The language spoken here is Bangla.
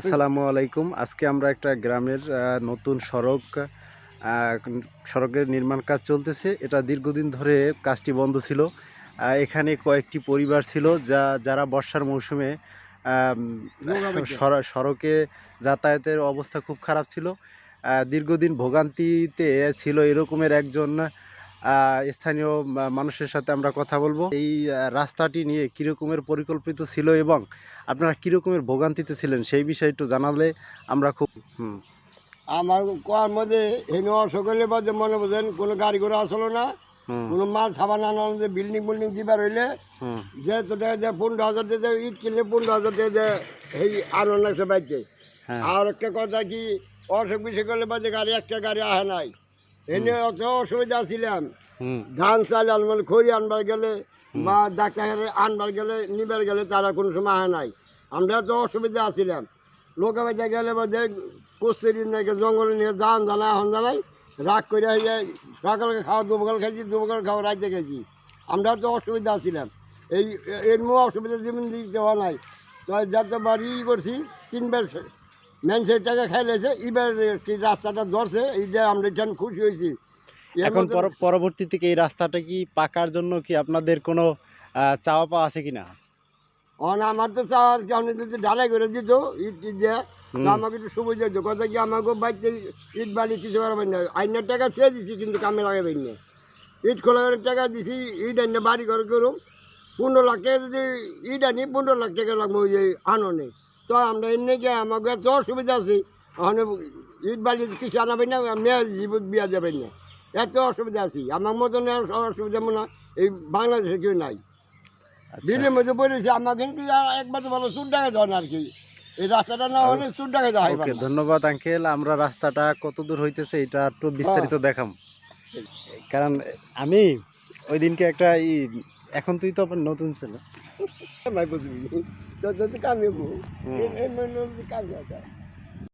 আসসালামু আলাইকুম। আজকে আমরা একটা গ্রামের নতুন সড়ক সড়কের নির্মাণ কাজ চলতেছে। এটা দীর্ঘদিন ধরে কাজটি বন্ধ ছিল। এখানে কয়েকটি পরিবার ছিল যা যারা বর্ষার মৌসুমে সড়কে যাতায়াতের অবস্থা খুব খারাপ ছিল। দীর্ঘদিন ভোগান্তিতে ছিল এরকমের একজন স্থানীয় মানুষের সাথে আমরা কথা বলব। এই রাস্তাটি নিয়ে কীরকমের পরিকল্পিত ছিল এবং আপনারা কীরকমের ভোগান্তিতে ছিলেন সেই বিষয়ে একটু জানালে আমরা খুব আমার কোয়ার মধ্যে হেন সকলের মধ্যে মনে বোঝেন কোনো গাড়ি ঘোড়া আসলো না। কোনো মাল সাবান আনা বিল্ডিং বিল্ডিং দিবার হইলে। হুম। যে তো টাকা দেয় পনেরো হাজার টাকা দেয় ইট কিনলে পনেরো হাজার টাকা দেয় এই আনন্দ লাগছে বাইকে। হ্যাঁ। আর একটা কথা কি অসুখ বিসুখ করলে বাজে গাড়ি একটা গাড়ি আহে নাই। এনে অত অসুবিধা ছিলাম। ধান চাল আনবার খড়ি আনবার গেলে বা ডাক্তার আনবার গেলে নিবার গেলে তারা কোনো সময় আহে নাই। আমরা তো অসুবিধা আছিলাম লোকে বাজে গেলে বাজে কুস্তির নাকি জঙ্গলে নিয়ে দান জানাই এখন জানাই রাগ করে হয়ে যায় সকালকে খাওয়া দুবকাল খাইছি দুবকাল খাওয়া রাইতে খাইছি। আমরা তো অসুবিধা ছিলাম। এই এর অসুবিধা জীবন দিতে হওয়া নাই। তো যতবার ই করছি তিনবার ম্যানসের টাকা খাইলেছে এবার কি রাস্তাটা ধরছে এইটা আমরা এখানে খুশি হয়েছি। এখন পরবর্তী থেকে এই রাস্তাটা কি পাকার জন্য কি আপনাদের কোনো চাওয়া পাওয়া আছে কিনা? অন আমার তো চাওয়ার আপনি যদি ঢালাই করে দিত ইট ইট দিয়ে তো আমাকে একটু সুবিধা দিত। কথা কি আমাকে বাড়িতে ইট বালি কিছু করাবেন না আইনের টাকা ছুঁয়ে দিছি কিন্তু কামে লাগাবেন না ইট খোলার টাকা দিছি ইট আইনে বাড়ি ঘর করুম। পনেরো লাখ টাকা যদি ইট আনি পনেরো লাখ টাকা লাগবে ওই যে আননে। তো আমরা এনে গিয়ে আমাকে এত অসুবিধা আছে। ওখানে ইট বালি কিছু আনাবেন না মেয়ে জীবন বিয়া যাবেন না। এত অসুবিধা আছি। আমার মতন অসুবিধা মনে হয় এই বাংলাদেশে কেউ নাই। আচ্ছা। দিল্লির মধ্যে বলেছি আমাকে কিন্তু একবার ভালো চুর টাকা দেওয়া না আর কি। এই রাস্তাটা না হলে চুর টাকা দেওয়া হয় ধন্যবাদ আঙ্কেল। আমরা রাস্তাটা কত দূর হইতেছে এটা একটু বিস্তারিত দেখাম। কারণ আমি ওই দিনকে একটা ই এখন তুই তো নতুন ছেলে। तो काम आहे भाऊ. काम आता.